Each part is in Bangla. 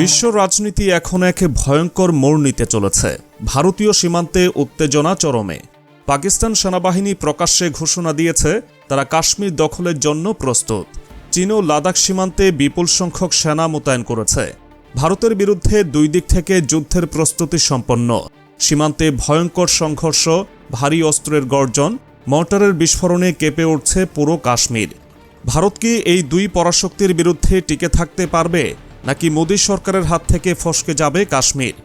বিশ্ব রাজনীতি এখন এক ভয়ঙ্কর মোড় নিতে চলেছে। ভারতীয় সীমান্তে উত্তেজনা চরমে। পাকিস্তান সেনাবাহিনী প্রকাশ্যে ঘোষণা দিয়েছে, তারা কাশ্মীর দখলের জন্য প্রস্তুত। চীনও লাদাখ সীমান্তে বিপুল সংখ্যক সেনা মোতায়েন করেছে। ভারতের বিরুদ্ধে দুই দিক থেকে যুদ্ধের প্রস্তুতি সম্পন্ন। সীমান্তে ভয়ঙ্কর সংঘর্ষ, ভারী অস্ত্রের গর্জন, মর্টারের বিস্ফোরণে কেঁপে উঠছে পুরো কাশ্মীর। ভারত কি এই দুই পরাশক্তির বিরুদ্ধে টিকে থাকতে পারবে? নাকি মোদী সরকারের হাত থেকে ফসকে যাবে কাশ্মীর?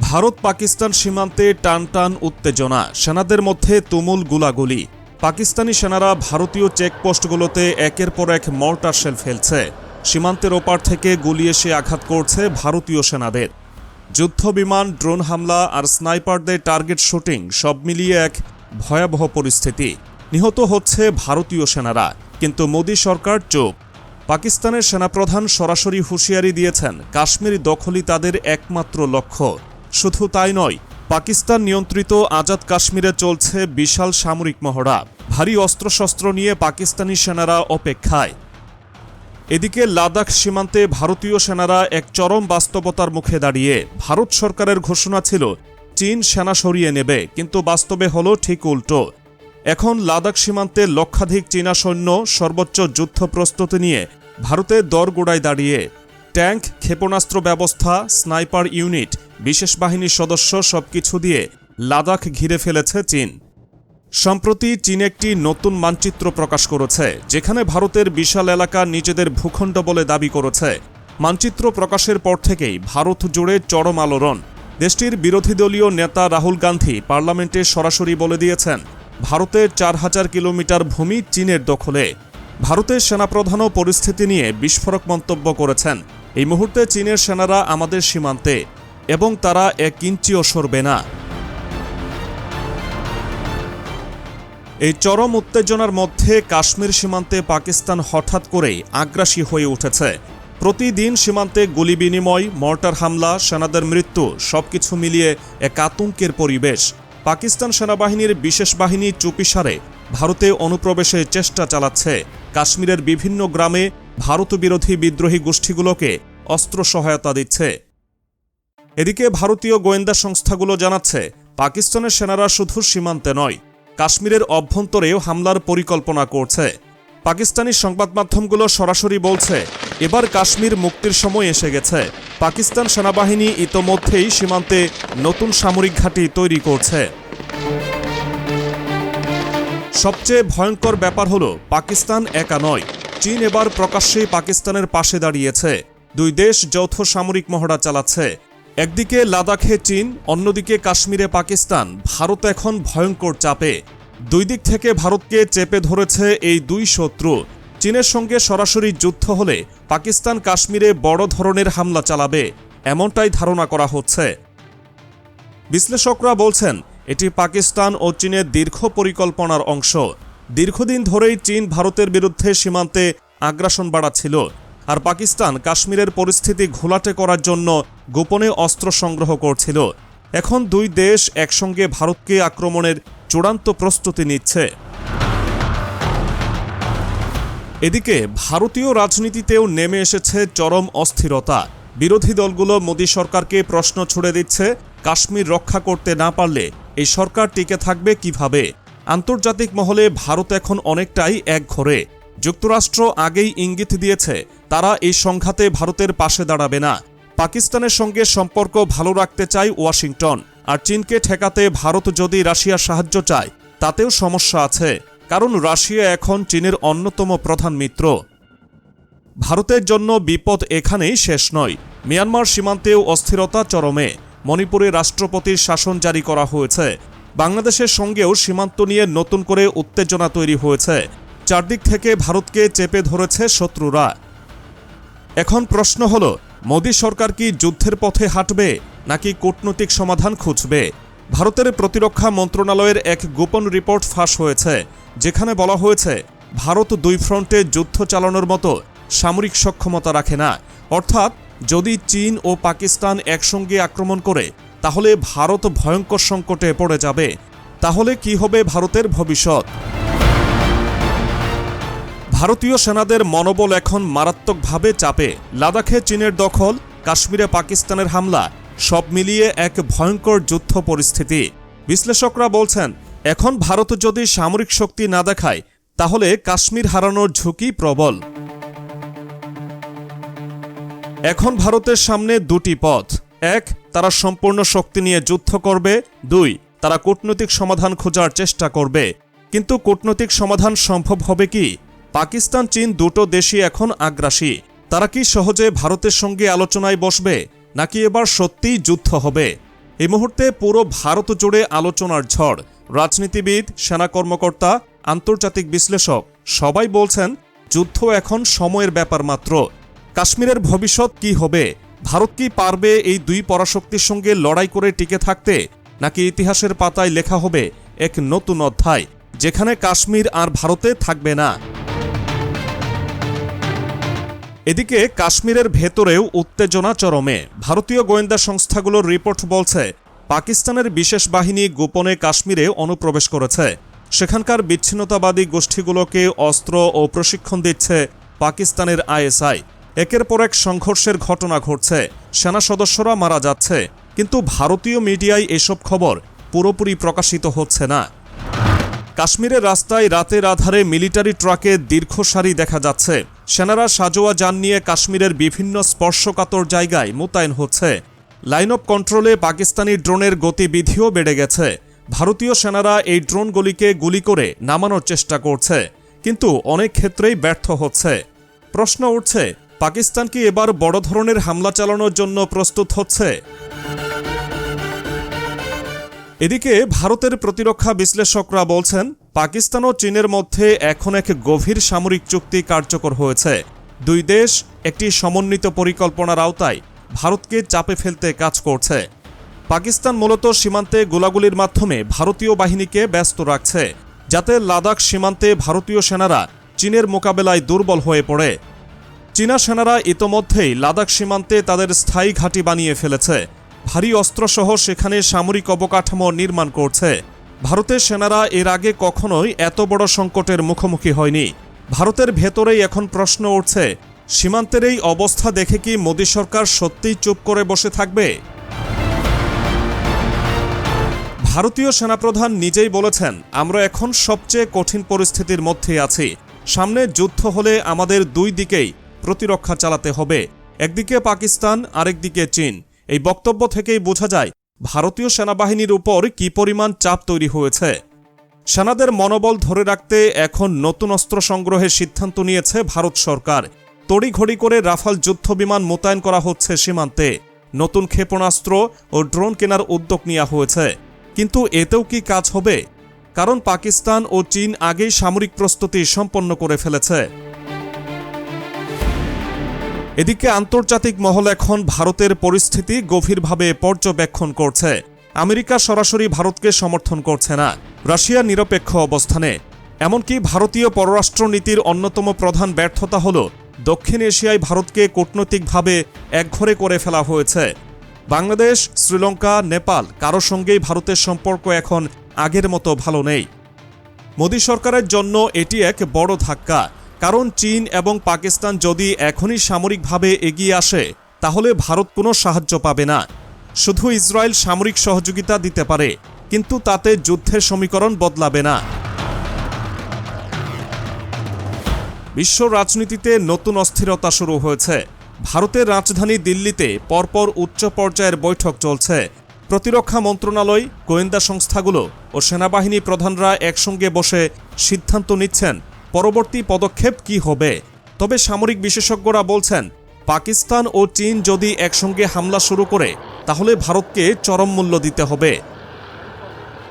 ভারত পাকিস্তান সীমান্তে টান টান উত্তেজনা, সেনাদের মধ্যে তুমুল গুলাগুলি। পাকিস্তানি সেনারা ভারতীয় চেকপোস্টগুলোতে একের পর এক মর্টার শেল ফেলছে। সীমান্তের ওপার থেকে গুলি এসে আঘাত করছে ভারতীয় সেনাদের। যুদ্ধ বিমান ড্রোন হামলা আর স্নাইপারদের টার্গেট শুটিং সব মিলিয়ে এক ভয়াবহ পরিস্থিতি। নিহত হচ্ছে ভারতীয় সেনারা। কিন্তু মোদী সরকার চুপ। পাকিস্তানের সেনাপ্রধান সরাসরি হুঁশিয়ারি দিয়েছেন, কাশ্মীর দখলই তাদের একমাত্র লক্ষ্য। শুধু তাই নয়, পাকিস্তান নিয়ন্ত্রিত আজাদ কাশ্মীরে চলছে বিশাল সামরিক মহড়া। ভারী অস্ত্রশস্ত্র নিয়ে পাকিস্তানি সেনারা অপেক্ষায়। এদিকে লাদাখ সীমান্তে ভারতীয় সেনারা এক চরম বাস্তবতার মুখে দাঁড়িয়ে। ভারত সরকারের ঘোষণা ছিল, চীন সেনা সরিয়ে নেবে, কিন্তু বাস্তবে হলো ঠিক উল্টো। এখন লাদাখ সীমান্তে লক্ষাধিক চীনা সৈন্য সর্বোচ্চ যুদ্ধ প্রস্তুতি নিয়ে ভারতে দরগোড়ায় দাঁড়িয়ে। ট্যাঙ্ক, ক্ষেপণাস্ত্র ব্যবস্থা, স্নাইপার ইউনিট, বিশেষ বাহিনীর সদস্য সবকিছু দিয়ে লাদাখ ঘিরে ফেলেছে চীন। সম্প্রতি চীন একটি নতুন মানচিত্র প্রকাশ করেছে, যেখানে ভারতের বিশাল এলাকা নিজেদের ভূখণ্ড বলে দাবি করেছে। মানচিত্র প্রকাশের পর থেকেই ভারত জুড়ে চরম আলোড়ন। দেশটির বিরোধী দলীয় নেতা রাহুল গান্ধী পার্লামেন্টে সরাসরি বলে দিয়েছেন ভারতের চার হাজার কিলোমিটার ভূমি চীনের দখলে। ভারতের সেনাপ্রধানও পরিস্থিতি নিয়ে বিস্ফোরক মন্তব্য করেছেন। এই মুহূর্তে চীনের সেনারা আমাদের সীমান্তে এবং তারা এক ইঞ্চিও সরবে না। এই চরম উত্তেজনার মধ্যে কাশ্মীর সীমান্তে পাকিস্তান হঠাৎ করেই আগ্রাসী হয়ে উঠেছে। প্রতিদিন সীমান্তে গুলি বিনিময়, মর্টার হামলা, সেনাদের মৃত্যু, সবকিছু মিলিয়ে এক আতঙ্কের পরিবেশ। পাকিস্তান সেনাবাহিনীর বিশেষ বাহিনী চুপিসারে ভারতে অনুপ্রবেশের চেষ্টা চালাচ্ছে। কাশ্মীরের বিভিন্ন গ্রামে ভারত বিরোধী বিদ্রোহী গোষ্ঠীগুলোকে অস্ত্র সহায়তা দিচ্ছে। এদিকে ভারতীয় গোয়েন্দা সংস্থাগুলো জানাচ্ছে, পাকিস্তানের সেনারা শুধু সীমান্তে নয়, কাশ্মীরের অভ্যন্তরেও হামলার পরিকল্পনা করছে। পাকিস্তানি সংবাদ মাধ্যমগুলো সরাসরি বলছে, এবার কাশ্মীর মুক্তির সময় এসে গেছে। পাকিস্তান সেনাবাহিনী ইতোমধ্যেই সীমান্তে নতুন সামরিক ঘাঁটি তৈরি করছে। সবচেয়ে ভয়ঙ্কর ব্যাপার হলো, পাকিস্তান একা নয়। চীন এবার প্রকাশ্যেই পাকিস্তানের পাশে দাঁড়িয়েছে। দুই দেশ যৌথ সামরিক মহড়া চালাচ্ছে। একদিকে লাদাখে চীন, অন্যদিকে কাশ্মীরে পাকিস্তান। ভারত এখন ভয়ঙ্কর চাপে। দুই দিক থেকে ভারতকে চেপে ধরেছে এই দুই শত্রু। চীনের সঙ্গে সরাসরি যুদ্ধ হলে পাকিস্তান কাশ্মীরে বড় ধরনের হামলা চালাবে, এমনটাই ধারণা করা হচ্ছে। বিশ্লেষকরা বলছেন, এটি পাকিস্তান ও চীনের দীর্ঘ পরিকল্পনার অংশ। দীর্ঘদিন ধরেই চীন ভারতের বিরুদ্ধে সীমান্তে আগ্রাসন বাড়াচ্ছিল, আর পাকিস্তান কাশ্মীরের পরিস্থিতি ঘোলাটে করার জন্য গোপনে অস্ত্র সংগ্রহ করছিল। এখন দুই দেশ একসঙ্গে ভারতকে আক্রমণের চূড়ান্ত প্রস্তুতি নিচ্ছে। এদিকে ভারতীয় রাজনীতিতেও নেমে এসেছে চরম অস্থিরতা। বিরোধী দলগুলো মোদী সরকারকে প্রশ্ন ছুড়ে দিচ্ছে, কাশ্মীর রক্ষা করতে না পারলে এই সরকার টিকে থাকবে কীভাবে? আন্তর্জাতিক মহলে ভারত এখন অনেকটাই এক ঘরে। যুক্তরাষ্ট্র আগেই ইঙ্গিত দিয়েছে, তারা এই সংঘাতে ভারতের পাশে দাঁড়াবে না। পাকিস্তানের সঙ্গে সম্পর্ক ভালো রাখতে চায় ওয়াশিংটন। আর চীনকে ঠেকাতে ভারত যদি রাশিয়ার সাহায্য চায়, তাতেও সমস্যা আছে, কারণ রাশিয়া এখন চীনের অন্যতম প্রধান মিত্র। ভারতের জন্য বিপদ এখানেই শেষ নয়। মিয়ানমার সীমান্তেও অস্থিরতা চরমে। মণিপুরে রাষ্ট্রপতির শাসন জারি করা হয়েছে। বাংলাদেশের সঙ্গেও সীমান্ত নিয়ে নতুন করে উত্তেজনা তৈরি হয়েছে। চারদিক থেকে ভারতকে চেপে ধরেছে শত্রুরা। এখন প্রশ্ন হল, মোদী সরকার কি যুদ্ধের পথে হাঁটবে? নাকি কূটনৈতিক সমাধান খুঁজবে? ভারতের প্রতিরক্ষা মন্ত্রণালয়ের এক গোপন রিপোর্ট ফাঁস হয়েছে, যেখানে বলা হয়েছে, ভারত দুই ফ্রন্টে যুদ্ধ চালানোর মতো সামরিক সক্ষমতা রাখে না। অর্থাৎ, যদি চীন ও পাকিস্তান একসঙ্গে আক্রমণ করে, তাহলে ভারত ভয়ঙ্কর সংকটে পড়ে যাবে। তাহলে কি হবে ভারতের ভবিষ্যৎ? ভারতীয় সেনাদের মনোবল এখন মারাত্মকভাবে চাপে। লাদাখে চীনের দখল, কাশ্মীরে পাকিস্তানের হামলা সব মিলিয়ে এক ভয়ঙ্কর যুদ্ধ পরিস্থিতি। বিশ্লেষকরা বলছেন, এখন ভারত যদি সামরিক শক্তি না দেখায়, তাহলে কাশ্মীর হারানোর ঝুঁকি প্রবল। এখন ভারতের সামনে দুটি পথ। এক, তারা সম্পূর্ণ শক্তি নিয়ে যুদ্ধ করবে। দুই, তারা কূটনৈতিক সমাধান খোঁজার চেষ্টা করবে। কিন্তু কূটনৈতিক সমাধান সম্ভব হবে কি? পাকিস্তান, চীন দুটো দেশই এখন আগ্রাসী। তারা কি সহজে ভারতের সঙ্গে আলোচনায় বসবে? নাকি এবার সত্যিই যুদ্ধ হবে? এই মুহূর্তে পুরো ভারত জুড়ে আলোচনার ঝড়। রাজনীতিবিদ, সেনা কর্মকর্তা, আন্তর্জাতিক বিশ্লেষক, সবাই বলছেন, যুদ্ধ এখন সময়ের ব্যাপার মাত্র। কাশ্মীরের ভবিষ্যৎ কি হবে? ভারত কি পারবে এই দুই পরাশক্তির সঙ্গে লড়াই করে টিকে থাকতে? নাকি ইতিহাসের পাতায় লেখা হবে, এক নতুন অধ্যায়, যেখানে কাশ্মীর আর ভারতে থাকবে না? এদিকে কাশ্মীরের ভেতরেও উত্তেজনা চরমে। ভারতীয় গোয়েন্দা সংস্থাগুলোর রিপোর্ট বলছে, পাকিস্তানের বিশেষ বাহিনী গোপনে কাশ্মীরে অনুপ্রবেশ করেছে। সেখানকার বিচ্ছিন্নতাবাদী গোষ্ঠীগুলোকে অস্ত্র ও প্রশিক্ষণ দিচ্ছে পাকিস্তানের আইএসআই। একের পর এক সংঘর্ষের ঘটনা ঘটছে, সেনা সদস্যরা মারা যাচ্ছে, কিন্তু ভারতীয় মিডিয়ায় এসব খবর পুরোপুরি প্রকাশিত হচ্ছে না। কাশ্মীরের রাস্তায় রাতের আধারে মিলিটারি ট্রাকে দীর্ঘ সারি দেখা যাচ্ছে। সেনারা সাজোয়া যান নিয়ে কাশ্মীরের বিভিন্ন স্পর্শকাতর জায়গায় মোতায়েন হচ্ছে। লাইন অফ কন্ট্রোলে পাকিস্তানি ড্রোনের গতিবিধিও বেড়ে গেছে। ভারতীয় সেনারা এই ড্রোনগুলিকে গুলি করে নামানোর চেষ্টা করছে, কিন্তু অনেক ক্ষেত্রেই ব্যর্থ হচ্ছে। প্রশ্ন উঠছে, পাকিস্তান কি এবার বড় ধরনের হামলা চালানোর জন্য প্রস্তুত হচ্ছে? এদিকে ভারতের প্রতিরক্ষা বিশ্লেষকরা বলছেন পাকিস্তান ও চীনের মধ্যে এখন এক গভীর সামরিক চুক্তি কার্যকর হয়েছে। দুই দেশ একটি সমন্বিত পরিকল্পনার আওতায় ভারতকে চাপে ফেলতে কাজ করছে। পাকিস্তান মূলত সীমান্তে গোলাগুলির মাধ্যমে ভারতীয় বাহিনীকে ব্যস্ত রাখছে, যাতে লাদাখ সীমান্তে ভারতীয় সেনারা চীনের মোকাবেলায় দুর্বল হয়ে পড়ে। চীনা সেনারা ইতোমধ্যেই লাদাখ সীমান্তে তাদের স্থায়ী ঘাঁটি বানিয়ে ফেলেছে। ভারী অস্ত্রসহ সেখানে সামরিক অবকাঠামো নির্মাণ করছে। ভারতের সেনারা এর আগে কখনোই এত বড় সংকটের মুখোমুখি হয়নি। ভারতের ভেতরেই এখন প্রশ্ন উঠছে, সীমান্তের এই অবস্থা দেখে কি মোদী সরকার সত্যিই চুপ করে বসে থাকবে? ভারতীয় সেনাপ্রধান নিজেই বলেছেন, আমরা এখন সবচেয়ে কঠিন পরিস্থিতির মধ্যে আছি। সামনে যুদ্ধ হলে আমাদের দুই দিকেই প্রতিরক্ষা চালাতে হবে, একদিকে পাকিস্তান, আরেকদিকে চীন। এই বক্তব্য থেকেই বোঝা যায় ভারতীয় সেনাবাহিনীর উপর কি পরিমাণ চাপ তৈরি হয়েছে? সেনাদের মনোবল ধরে রাখতে এখন নতুন অস্ত্র সংগ্রহের সিদ্ধান্ত নিয়েছে ভারত সরকার। তড়িঘড়ি করে রাফাল যুদ্ধ বিমান মোতায়েন করা হচ্ছে সীমান্তে। নতুন ক্ষেপণাস্ত্র ও ড্রোন কেনার উদ্যোগ নেওয়া হয়েছে। কিন্তু এতেও কি কাজ হবে? কারণ পাকিস্তান ও চীন আগেই সামরিক প্রস্তুতি সম্পন্ন করে ফেলেছে। এদিকে আন্তর্জাতিক মহল এখন ভারতের পরিস্থিতি গভীরভাবে পর্যবেক্ষণ করছে। আমেরিকা সরাসরি ভারতকে সমর্থন করছে না। রাশিয়া নিরপেক্ষ অবস্থানে। এমনকি ভারতীয় পররাষ্ট্রনীতির অন্যতম প্রধান ব্যর্থতা হল, দক্ষিণ এশিয়ায় ভারতকে কূটনৈতিকভাবে একঘরে করে ফেলা হয়েছে। বাংলাদেশ, শ্রীলঙ্কা, নেপাল কারও সঙ্গেই ভারতের সম্পর্ক এখন আগের মতো ভালো নেই। মোদী সরকারের জন্য এটি এক বড় ধাক্কা। কারণ চীন এবং পাকিস্তান যদি এখনই সামরিকভাবে এগিয়ে আসে, তাহলে ভারত কোনো সাহায্য পাবে না। শুধু ইসরায়েল সামরিক সহযোগিতা দিতে পারে, কিন্তু তাতে যুদ্ধের সমীকরণ বদলাবে না। বিশ্ব রাজনীতিতে নতুন অস্থিরতা শুরু হয়েছে। ভারতের রাজধানী দিল্লিতে পরপর উচ্চ পর্যায়ের বৈঠক চলছে। প্রতিরক্ষা মন্ত্রণালয়, গোয়েন্দা সংস্থাগুলো ও সেনাবাহিনী প্রধানরা একসঙ্গে বসে সিদ্ধান্ত নিচ্ছেন পরবর্তী পদক্ষেপ কি হবে? তবে সামরিক বিশেষজ্ঞরা বলছেন, পাকিস্তান ও চীন যদি একসঙ্গে হামলা শুরু করে, তাহলে ভারতকে চরম মূল্য দিতে হবে।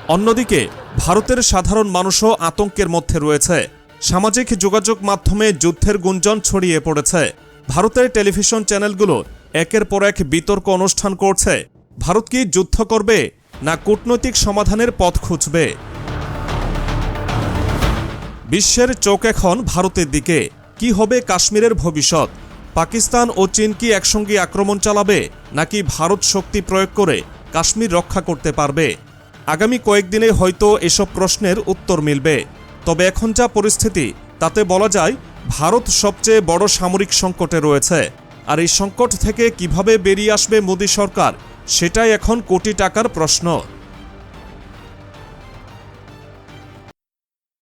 অন্যদিকে, ভারতের সাধারণ মানুষও আতঙ্কের মধ্যে রয়েছে। সামাজিক যোগাযোগ মাধ্যমে যুদ্ধের গুঞ্জন ছড়িয়ে পড়েছে। ভারতের টেলিভিশন চ্যানেলগুলো একের পর এক বিতর্ক অনুষ্ঠান করছে। ভারত কি যুদ্ধ করবে, না কূটনৈতিক সমাধানের পথ খুঁজবে? বিশ্বের চোখ এখন ভারতের দিকে। কি হবে কাশ্মীরের ভবিষ্যৎ? পাকিস্তান ও চীন কি একসঙ্গে আক্রমণ চালাবে, নাকি ভারত শক্তি প্রয়োগ করে কাশ্মীর রক্ষা করতে পারবে? আগামী কয়েকদিনে হয়তো এসব প্রশ্নের উত্তর মিলবে। তবে এখন যা পরিস্থিতি, তাতে বলা যায় ভারত সবচেয়ে বড় সামরিক সংকটে রয়েছে। আর এই সংকট থেকে কীভাবে বেরিয়ে আসবে মোদী সরকার, সেটাই এখন কোটি টাকার প্রশ্ন।